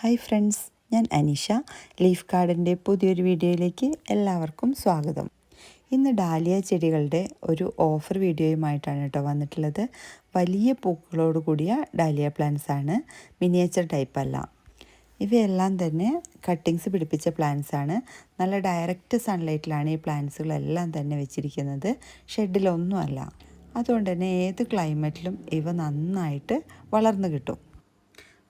Hi friends ഞാൻ Anisha. Leaf കാർഡിന്റെ പുതിയൊരു വീഡിയോയിലേക്ക് എല്ലാവർക്കും സ്വാഗതം. ഇന്ന് ഡാലിയ ചെടികളുടെ ഒരു ഓഫർ വീഡിയോയുമായിട്ടാണ് കേട്ടോ വന്നിട്ടുള്ളത്. വലിയ പൂക്കളോട് കൂടിയ ഡാലിയ പ്ലാന്റ്സ് ആണ്. മിനിയേച്ചർ ടൈപ്പ് അല്ല. ഇവയെല്ലാം തന്നെ കട്ടിങ്സ് പിടിപ്പിച്ച പ്ലാന്റ്സ് ആണ്. നല്ല ഡയറക്റ്റ് സൺലൈറ്റിലാണ് ഈ പ്ലാന്റ്സുകളെല്ലാം തന്നെ വെച്ചിരിക്കുന്നത്. ഷെഡിലൊന്നുമല്ല അതുകൊണ്ട് തന്നെ ഏത് ക്ലൈമറ്റിലും ഇവ നന്നായിട്ട് വളർന്നു കിട്ടും.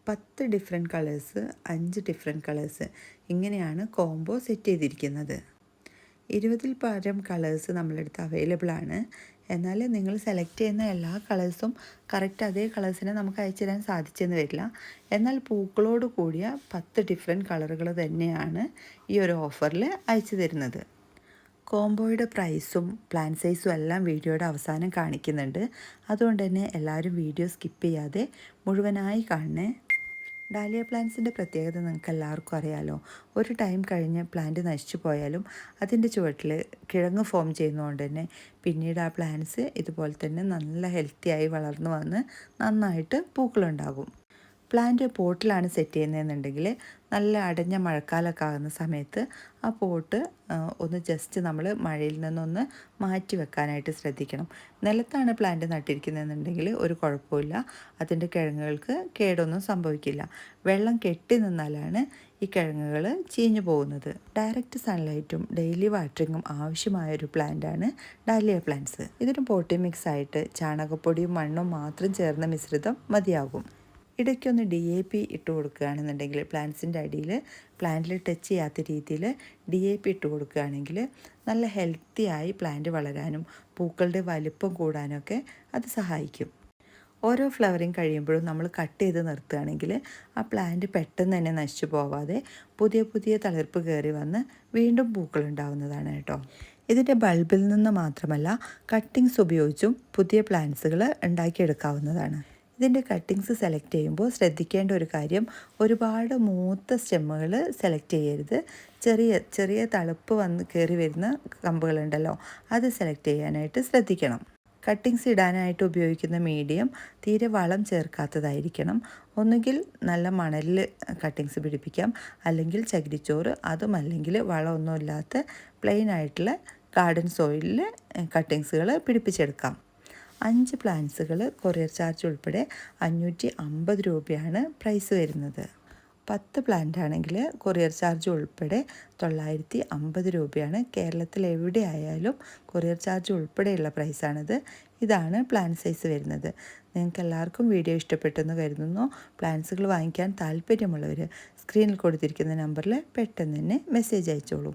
പത്ത് ഡിഫറെന്റ് കളേഴ്സ് അഞ്ച് ഡിഫറെന്റ് കളേഴ്സ് ഇങ്ങനെയാണ് കോംബോ സെറ്റ് ചെയ്തിരിക്കുന്നത്. ഇരുപതിൽ പരം കളേഴ്സ് നമ്മളെടുത്ത് അവൈലബിൾ ആണ്. എന്നാൽ നിങ്ങൾ സെലക്ട് ചെയ്യുന്ന എല്ലാ കളേഴ്സും കറക്റ്റ് അതേ കളേഴ്സിനെ നമുക്ക് അയച്ചു തരാൻ സാധിച്ചെന്ന് വരില്ല. എന്നാൽ പൂക്കളോട് കൂടിയ പത്ത് ഡിഫറെന്റ് കളറുകൾ തന്നെയാണ് ഈ ഒരു ഓഫറിൽ അയച്ചു തരുന്നത്. കോംബോയുടെ പ്രൈസും പ്ലാൻ സൈസും എല്ലാം വീഡിയോയുടെ അവസാനം കാണിക്കുന്നുണ്ട്. അതുകൊണ്ട് തന്നെ എല്ലാവരും വീഡിയോ സ്കിപ്പ് ചെയ്യാതെ മുഴുവനായി കാണണേ. ഡാലിയ പ്ലാന്റ്സിന്റെ പ്രത്യേകത നിങ്ങൾക്ക് എല്ലാവർക്കും അറിയാലോ. ഒരു ടൈം കഴിഞ്ഞ് പ്ലാന്റ് നശിച്ചു പോയാലും അതിന്റെ ചുവട്ടിൽ കിഴങ്ങ് ഫോം ചെയ്യുന്നതുകൊണ്ട് തന്നെ പിന്നീട് ആ പ്ലാന്റ്സ് ഇതുപോലെ തന്നെ നല്ല ഹെൽത്തിയായി വളർന്നു വന്ന് നന്നായിട്ട് പൂക്കളുണ്ടാകും. പ്ലാന്റ് പോട്ടിലാണ് സെറ്റ് ചെയ്യുന്നതെന്നുണ്ടെങ്കിൽ നല്ല അടഞ്ഞ മഴക്കാലമൊക്കെ ആകുന്ന സമയത്ത് ആ പോട്ട് ഒന്ന് ജസ്റ്റ് നമ്മൾ മഴയിൽ നിന്നൊന്ന് മാറ്റി വെക്കാനായിട്ട് ശ്രദ്ധിക്കണം. നിലത്താണ് പ്ലാന്റ് നട്ടിരിക്കുന്നതെന്നുണ്ടെങ്കിൽ ഒരു കുഴപ്പമില്ല. അതിന്റെ കിഴങ്ങുകൾക്ക് കേടൊന്നും സംഭവിക്കില്ല. വെള്ളം കെട്ടി നിന്നാലാണ് ഈ കിഴങ്ങുകൾ ചീഞ്ഞു പോകുന്നത്. ഡയറക്റ്റ് സൺലൈറ്റും ഡെയിലി വാട്ടറിങ്ങും ആവശ്യമായ ഒരു പ്ലാന്റാണ് ഡാലിയ പ്ലാന്റ്സ് ഇതിന് പോട്ടി മിക്സ് ആയിട്ട് ചാണകപ്പൊടിയും മണ്ണും മാത്രം ചേർന്ന മിശ്രിതം മതിയാകും. ഇടയ്ക്കൊന്ന് ഡി എ പി ഇട്ട് കൊടുക്കുകയാണെന്നുണ്ടെങ്കിൽ പ്ലാന്റ്സിന്റെ അടിയിൽ പ്ലാന്റിൽ ടച്ച് ചെയ്യാത്ത രീതിയിൽ ഡി എ പി ഇട്ട് കൊടുക്കുകയാണെങ്കിൽ നല്ല ഹെൽത്തി ആയി പ്ലാന്റ് വളരാനും പൂക്കളുടെ വലിപ്പം കൂടാനൊക്കെ അത് സഹായിക്കും. ഓരോ ഫ്ലവറിങ് കഴിയുമ്പോഴും നമ്മൾ കട്ട് ചെയ്ത് നിർത്തുകയാണെങ്കിൽ ആ പ്ലാന്റ് പെട്ടെന്ന് തന്നെ നശിച്ചു പോവാതെ പുതിയ പുതിയ തളിർപ്പ് കയറി വന്ന് വീണ്ടും പൂക്കൾ ഉണ്ടാവുന്നതാണ് കേട്ടോ. ഇതിന്റെ ബൾബിൽ നിന്ന് മാത്രമല്ല കട്ടിങ്സ് ഉപയോഗിച്ചും പുതിയ പ്ലാന്റ്സുകൾ ഉണ്ടാക്കിയെടുക്കാവുന്നതാണ്. ഇതിന്റെ കട്ടിങ്സ് സെലക്ട് ചെയ്യുമ്പോൾ ശ്രദ്ധിക്കേണ്ട ഒരു കാര്യം ഒരുപാട് മൂത്ത സ്റ്റെമ്മുകൾ സെലക്ട് ചെയ്യരുത്. ചെറിയ ചെറിയ തളുപ്പ് വന്ന് കയറി വരുന്ന കമ്പുകളുണ്ടല്ലോ അത് സെലക്ട് ചെയ്യാനായിട്ട് ശ്രദ്ധിക്കണം. കട്ടിങ്സ് ഇടാനായിട്ട് ഉപയോഗിക്കുന്ന മീഡിയം തീരെ വളം ചേർക്കാത്തതായിരിക്കണം. ഒന്നുകിൽ നല്ല മണലിൽ കട്ടിങ്സ് പിടിപ്പിക്കാം അല്ലെങ്കിൽ ചകിരിച്ചോറ് അതും അല്ലെങ്കിൽ വളമൊന്നുമില്ലാത്ത പ്ലെയിൻ ആയിട്ടുള്ള ഗാർഡൻ സോയിലിൽ കട്ടിങ്സുകൾ പിടിപ്പിച്ചെടുക്കാം. അഞ്ച് പ്ലാന്റ്സുകൾ കൊറിയർ ചാർജ് ഉൾപ്പെടെ അഞ്ഞൂറ്റി അമ്പത് രൂപയാണ് പ്രൈസ് വരുന്നത്. പത്ത് പ്ലാന്റ് ആണെങ്കിൽ കൊറിയർ ചാർജ് ഉൾപ്പെടെ തൊള്ളായിരത്തി അമ്പത് രൂപയാണ്. കേരളത്തിൽ എവിടെ ആയാലും കൊറിയർ ചാർജ് ഉൾപ്പെടെയുള്ള പ്രൈസാണിത്. ഇതാണ് പ്ലാൻ സൈസ് വരുന്നത്. നിങ്ങൾക്ക് എല്ലാവർക്കും വീഡിയോ ഇഷ്ടപ്പെട്ടെന്ന് കരുതുന്നു. പ്ലാൻസുകൾ വാങ്ങിക്കാൻ താല്പര്യമുള്ളവർ സ്ക്രീനിൽ കൊടുത്തിരിക്കുന്ന നമ്പറിൽ പെട്ടെന്ന് തന്നെ മെസ്സേജ് അയച്ചോളൂ.